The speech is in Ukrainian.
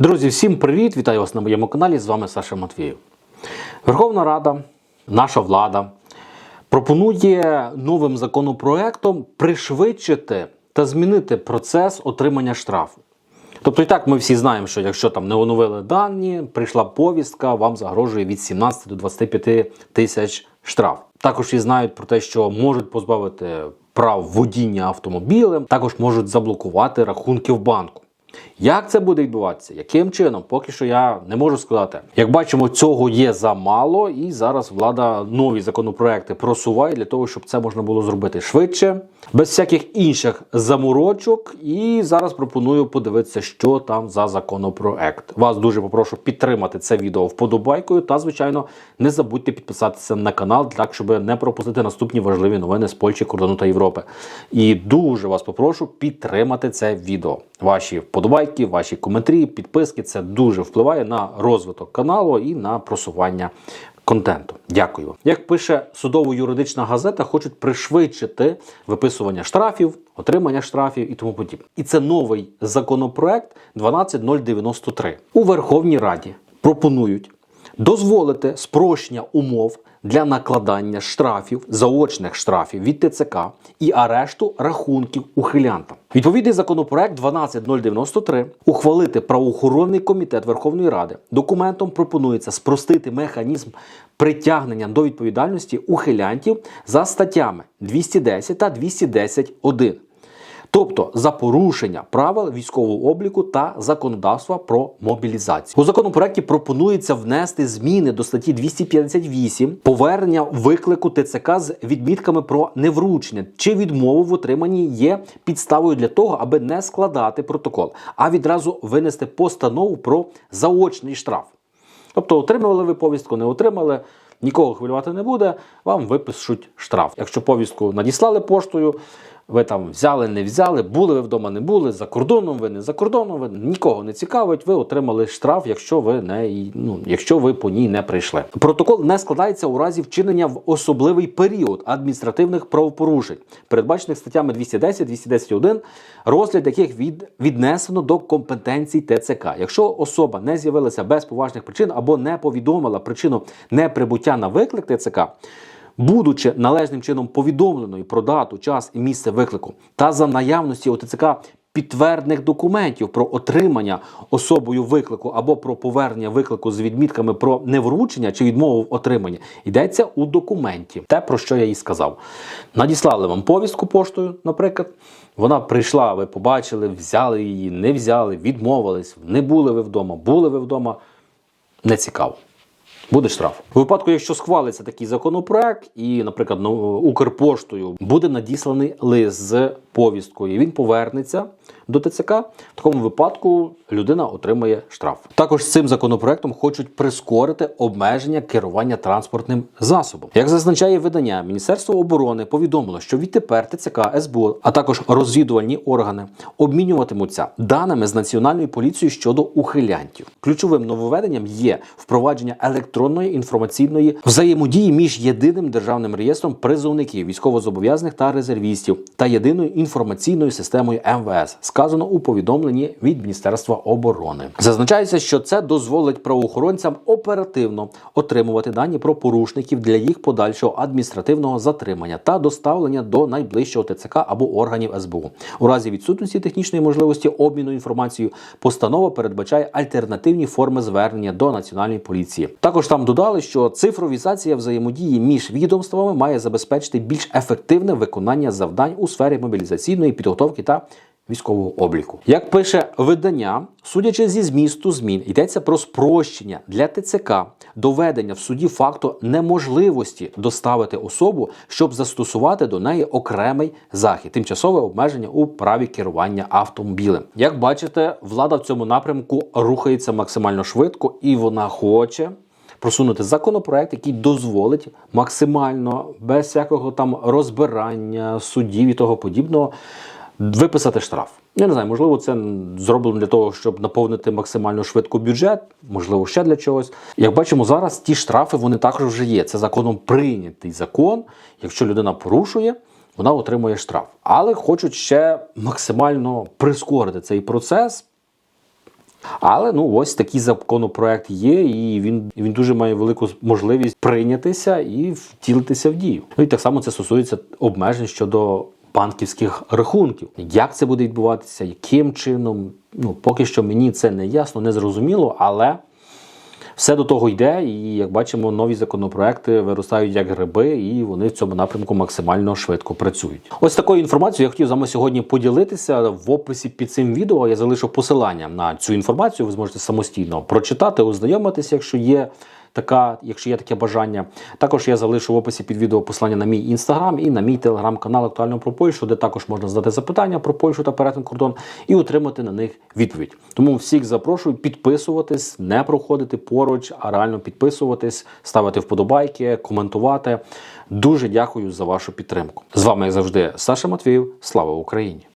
Друзі, всім привіт! Вітаю вас на моєму каналі. З вами Саша Матвієв. Верховна Рада, наша влада пропонує новим законопроектом пришвидшити та змінити процес отримання штрафу. Тобто, і так ми всі знаємо, що якщо там не оновили дані, прийшла повістка, вам загрожує від 17 до 25 тисяч штраф. Також всі знають про те, що можуть позбавити прав водіння автомобілем, також можуть заблокувати рахунки в банку. Як це буде відбуватися? Яким чином? Поки що я не можу сказати. Як бачимо, цього є замало, і зараз влада нові законопроекти просуває для того, щоб це можна було зробити швидше, без всяких інших заморочок. І зараз пропоную подивитися, що там за законопроект. Вас дуже попрошу підтримати це відео вподобайкою та, звичайно, не забудьте підписатися на канал, так щоб не пропустити наступні важливі новини з Польщі, кордону та Європи. І дуже вас попрошу підтримати це відео. Ваші вподобайки, ваші коментарі, підписки це дуже впливає на розвиток каналу і на просування контенту. Дякую. Як пише судово-юридична газета, хочуть пришвидшити виписування штрафів, отримання штрафів і тому подібне. І це новий законопроект 12093 у Верховній Раді. Пропонують дозволити спрощення умов для накладання штрафів, заочних штрафів від ТЦК і арешту рахунків ухилянтам. Відповідний законопроект 12093 ухвалити правоохоронний комітет Верховної Ради. Документом пропонується спростити механізм притягнення до відповідальності ухилянтів за статтями 210 та 210.1 тобто за порушення правил військового обліку та законодавства про мобілізацію. У законопроекті пропонується внести зміни до статті 258 повернення виклику ТЦК з відмітками про невручення чи відмову в отриманні є підставою для того, аби не складати протокол, а відразу винести постанову про заочний штраф. Тобто, отримали ви повістку, не отримали, нікого хвилювати не буде, вам випишуть штраф. Якщо повістку надіслали поштою, ви там взяли, не взяли, були ви вдома, не були, за кордоном ви не за кордоном, ви нікого не цікавить, ви отримали штраф, якщо ви не ну, якщо ви по ній не прийшли. Протокол не складається у разі вчинення в особливий період адміністративних правопорушень, передбачених статтями 210, 210.1, розгляд яких від, віднесено до компетенцій ТЦК. Якщо особа не з'явилася без поважних причин або не повідомила причину неприбуття на виклик ТЦК. Будучи належним чином повідомленою про дату, час і місце виклику, та за наявності ОТЦК підтвердних документів про отримання особою виклику або про повернення виклику з відмітками про невручення чи відмову в отриманні, йдеться у документі. Те, про що я їй сказав. Надіслали вам повістку поштою, наприклад. Вона прийшла, ви побачили, взяли її, не взяли, відмовились, не були ви вдома, були ви вдома. Не цікаво. Буде штраф. У випадку, якщо схвалиться такий законопроект, і, наприклад, ну, Укрпоштою буде надісланий лист з повісткою, він повернеться до ТЦК. В такому випадку людина отримає штраф. Також цим законопроектом хочуть прискорити обмеження керування транспортним засобом. Як зазначає видання, Міністерство оборони повідомило, що відтепер ТЦК, СБУ, а також розвідувальні органи обмінюватимуться даними з національною поліцією щодо ухилянтів. Ключовим нововведенням є впровадження електронної інформаційної взаємодії між єдиним державним реєстром призовників, військовозобов'язаних та резервістів та єдиною інформаційною системою МВС, сказано у повідомленні від Міністерства оборони. Зазначається, що це дозволить правоохоронцям оперативно отримувати дані про порушників для їх подальшого адміністративного затримання та доставлення до найближчого ТЦК або органів СБУ. У разі відсутності технічної можливості обміну інформацією постанова передбачає альтернативні форми звернення до національної поліції. Також там додали, що цифровізація взаємодії між відомствами має забезпечити більш ефективне виконання завдань у сфері мобілізаційної підготовки та військового обліку. Як пише видання, судячи зі змісту змін, йдеться про спрощення для ТЦК доведення в суді факту неможливості доставити особу, щоб застосувати до неї окремий захід, тимчасове обмеження у праві керування автомобілем. Як бачите, влада в цьому напрямку рухається максимально швидко і вона хоче. Просунути законопроект, який дозволить максимально без всякого там розбирання судів і того подібного виписати штраф. Я не знаю, можливо, це зроблено для того, щоб наповнити максимально швидко бюджет, можливо, ще для чогось. Як бачимо, зараз ті штрафи вони також вже є. Це законом прийнятий закон. Якщо людина порушує, вона отримує штраф. Але хочуть ще максимально прискорити цей процес. Але ну ось такий законопроект є, і він, він дуже має велику можливість прийнятися і втілитися в дію. Ну і так само це стосується обмежень щодо банківських рахунків. Як це буде відбуватися, яким чином? Ну поки що мені це не ясно, не зрозуміло, але. Все до того йде, і як бачимо, нові законопроекти виростають як гриби, і вони в цьому напрямку максимально швидко працюють. Ось такою інформацією я хотів з вами сьогодні поділитися. В описі під цим відео я залишу посилання на цю інформацію. Ви зможете самостійно прочитати, ознайомитися, якщо є. Така, якщо є таке бажання, також я залишу в описі під відео посилання на мій інстаграм і на мій телеграм-канал актуально про Польщу, де також можна задати запитання про Польщу та перетин кордон і отримати на них відповідь. Тому всіх запрошую підписуватись, не проходити поруч, а реально підписуватись, ставити вподобайки, коментувати. Дуже дякую за вашу підтримку. З вами, як завжди, Саша Матвіїв. Слава Україні!